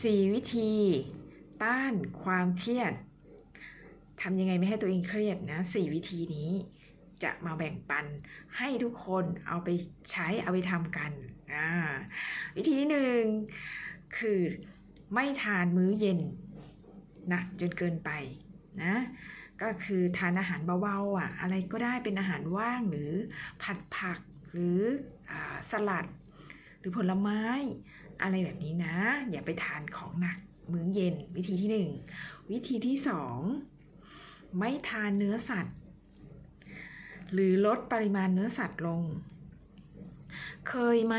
4 วิธี ต้านความเครียดทำยังไงไม่ให้ตัวเองเครียดนะ 4 วิธีนี้จะมาแบ่งปันให้ทุกคนเอาไปใช้เอาไปทำกัน วิธีที่หนึ่งคือไม่ทานมื้อเย็นหนักจนเกินไปนะก็คือทานอาหารเบาๆอะอะไรก็ได้เป็นอาหารว่างหรือผัดผักหรืออสลัด หรือผลไม้ อะไรแบบนี้นะ อย่าไปทานของหนักมื้อเย็น วิธีที่หนึ่งวิธีที่สองไม่ทานเนื้อสัตว์ หรือลดปริมาณเนื้อสัตว์ลง เคยไหม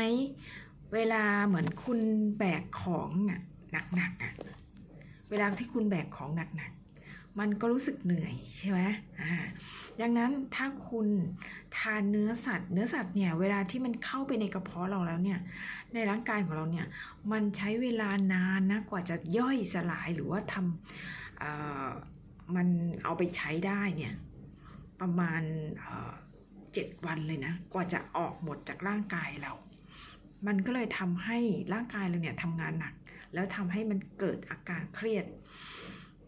เวลาเหมือนคุณแบกของน่ะหนักๆอะเวลาที่คุณแบกของหนักๆ มันก็รู้สึกเหนื่อยใช่ไหมอ่าดังนั้นถ้าคุณทานเนื้อสัตว์ เนื้อสัตว์เนี่ยเวลาที่มันเข้าไปในกระเพาะเราแล้วเนี่ยในร่างกายของเราเนี่ยมันใช้เวลานานนะกว่าจะย่อยสลายหรือว่าทำอ่อมันเอาไปใช้ได้เนี่ยประมาณเจ็ดวันเลยนะกว่าจะออกหมดจากร่างกายเรา มันก็เลยทำให้ร่างกายเราเนี่ยทำงานหนัก แล้วทำให้มันเกิดอาการเครียด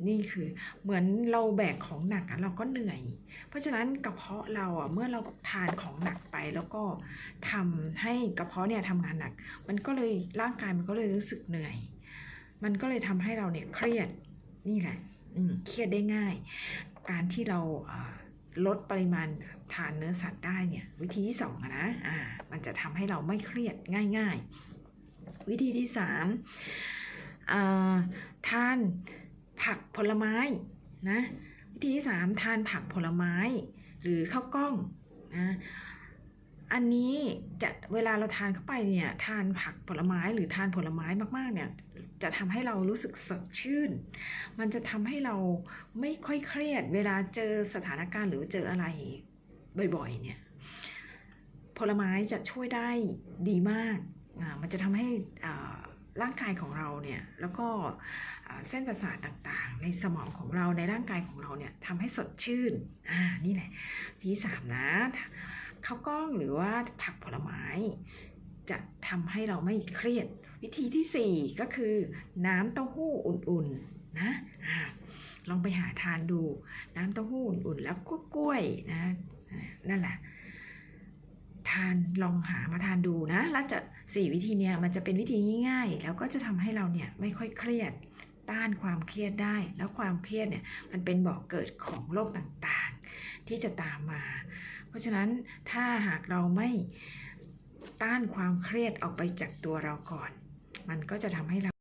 นี่คือเหมือนเราแบกของหนักอะเราก็เหนื่อย เพราะฉะนั้นกระเพาะเราอะเมื่อเราทานของหนักไปแล้วก็ทำให้กระเพาะเนี่ยทำงานหนัก มันก็เลยร่างกายมันก็เลยรู้สึกเหนื่อย มันก็เลยทำให้เราเนี่ยเครียดนี่แหละอืมเครียดได้ง่าย การที่เราลดปริมาณทานเนื้อสัตว์ได้เนี่ยวิธีที่สองนะอ่ามันจะทำให้เราไม่เครียดง่าย ๆ วิธีที่สามอ่าทาน ผักผลไม้นะวิธีที่สามทานผักผลไม้ หรือข้าวกล้องนะอันนี้จะเวลาเราทานเข้าไปเนี่ยทานผักผลไม้หรือทานผลไม้มากๆเนี่ยจะทำให้เรารู้สึกสดชื่น มันจะทำให้เราไม่ค่อยเครียด เวลาเจอสถานการณ์หรือเจออะไรบ่อยๆเนี่ยผลไม้จะช่วยได้ดีมากอ่ามันจะทำให้อ่า ร่างกายของเราเนี่ยแล้วก็เส้นประสาทต่างๆ ในสมองของเราในร่างกายของเราเนี่ยทำให้สดชื่นอ่านี่แหละที่สามนะข้าวกล้องหรือว่าผักผลไม้ จะทำให้เราไม่เครียด วิธีที่สี่ก็คือ น้ำเต้าหู้อุ่นๆนะอ่าลองไปหาทานดูน้ำเต้าหู้อุ่นๆแล้วก็กล้วยนะนั่นแหละทานลองหามาทานดูนะ แล้วจะ สี่วิธีเนี่ยมันจะเป็นวิธีง่ายๆ แล้วก็จะทำให้เราเนี่ยไม่ค่อยเครียดต้านความเครียดได้ แล้วความเครียดเนี่ยมันเป็นบ่อกเกิดของโรคต่างๆ ที่จะตามมา เพราะฉะนั้นถ้าหากเราไม่ต้านความเครียดออกไปจากตัวเราก่อน มันก็จะทำให้เรา